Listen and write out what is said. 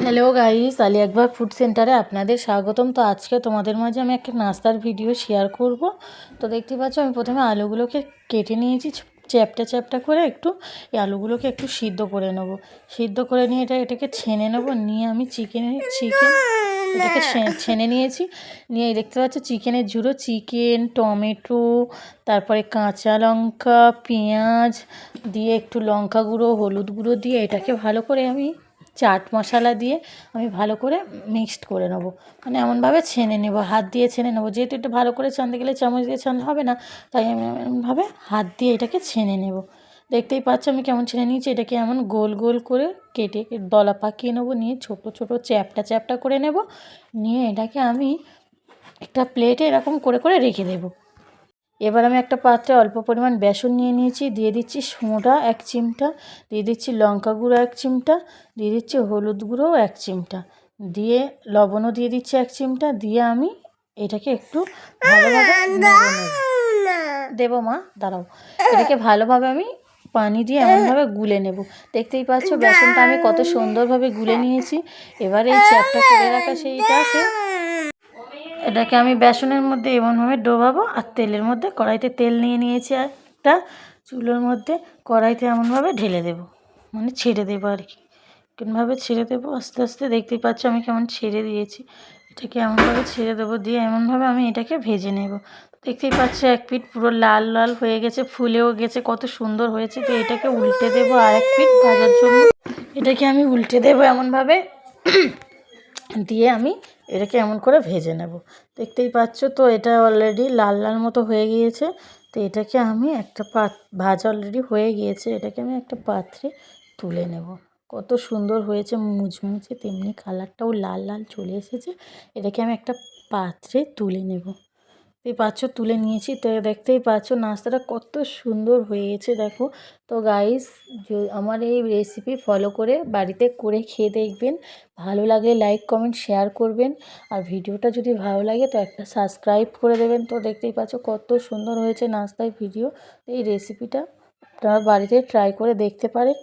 Hello guys আলি একবার food সেন্টারে আপনাদের স্বাগতম। তো আজকে তোমাদের মাঝে আমি একটা নাস্তার ভিডিও শেয়ার করব। তো দেখতে পাচ্ছ, আমি প্রথমে আলুগুলোকে কেটে নিয়েছি। চ্যাপটা চ্যাপটা করে একটু এই আলুগুলোকে একটু সিদ্ধ করে নেব। সিদ্ধ করে নিয়ে এটা, এটাকে ছেনে নেব। নিয়ে আমি চিকেন চিকেন এটাকে ছেনে নিয়েছি। নিয়ে দেখতে পাচ্ছ, চিকেনের ঝুড়ো। চিকেন, টমেটো, তারপরে কাঁচা লঙ্কা, পেঁয়াজ, দিয়ে একটু লঙ্কা গুঁড়ো, হলুদ গুঁড়ো দিয়ে এটাকে ভালো করে আমি চাট মশলা দিয়ে আমি ভালো করে মিক্সড করে নেব। মানে এমনভাবে ছেনে নেব, হাত দিয়ে ছেনে নেব। যেহেতু একটু ভালো করে ছানতে গেলে চামচ দিয়ে ছানলে হবে না, তাই আমি এমনভাবে হাত দিয়ে এটাকে ছেনে নেব। দেখতেই পাচ্ছ আমি কেমন ছেনে নিয়েছি, এটাকে এমন গোল গোল করে কেটে দলা পাকিয়ে নেব, নিয়ে ছোট ছোট চ্যাপটা চ্যাপটা করে নেব, নিয়ে এটাকে আমি একটা প্লেটে এরকম করে করে রেখে দেবো। এবার আমি একটা পাত্রে অল্প পরিমাণ বেসন নিয়ে নিয়েছি, দিয়ে দিচ্ছি সোঁডা এক চিমটা, দিয়ে দিচ্ছি লঙ্কা গুঁড়ো এক চিমটা, দিয়ে দিচ্ছি হলুদ গুঁড়োও এক চিমটা, দিয়ে লবণও দিয়ে দিচ্ছি এক চিমটা, দিয়ে আমি এটাকে একটু ভালোভাবে দেবো মা, দাঁড়াও, এটাকে ভালোভাবে আমি পানি দিয়ে এমনভাবে গুলে নেব। দেখতেই পাচ্ছ বেসনটা আমি কত সুন্দরভাবে গুলে নিয়েছি। এবার এই চ্যাপটা করে রাখা সেইটাকে এটাকে আমি বেসনের মধ্যে এমনভাবে ডোবাবো আর তেলের মধ্যে কড়াইতে তেল নিয়ে নিয়েছি একটা চুলোর মধ্যে কড়াইতে এমনভাবে ঢেলে দেবো মানে ছেড়ে দেবো আর কি। কেমনভাবে ছেড়ে দেবো, আস্তে আস্তে দেখতেই পাচ্ছ আমি কেমন ছেড়ে দিয়েছি। এটাকে এমনভাবে ছেড়ে দেবো, দিয়ে এমনভাবে আমি এটাকে ভেজে নেব। দেখতেই পাচ্ছ এক পিঠ পুরো লাল লাল হয়ে গেছে, ফুলেও গেছে, কত সুন্দর হয়েছে। তো এটাকে উল্টে দেবো আর এক পিঠ ভাজার জন্য। এটাকে আমি উল্টে দেবো এমনভাবে। দিয়ে আমি এটাকে এমন করে ভেজে নেব। দেখতেই পাচ্ছ তো এটা অলরেডি লাল লাল মতো হয়ে গিয়েছে। তো এটাকে আমি একটা পাত, ভাজা অলরেডি হয়ে গিয়েছে। এটাকে আমি একটা পাত্রে তুলে নেব। কত সুন্দর হয়েছে মুচমুচে, তেমনি কালারটাও লাল লাল চলে এসেছে। এটাকে আমি একটা পাত্রে তুলে নেব। এই পাচ্ছ তুলে নিয়েছি। তো দেখতেই পাচ্ছ নাস্তাটা কত সুন্দর হয়েছে। দেখো, তো গাইস আমার এই রেসিপি ফলো করে বাড়িতে করে খেয়ে দেখবেন। ভালো লাগলে লাইক কমেন্ট শেয়ার করবেন। আর ভিডিওটা যদি ভালো লাগে তো একটা সাবস্ক্রাইব করে দেবেন। তো দেখতেই পাচ্ছ কত সুন্দর হয়েছে নাস্তায় ভিডিও এই রেসিপিটা আপনারা বাড়িতে ট্রাই করে দেখতে পারেন।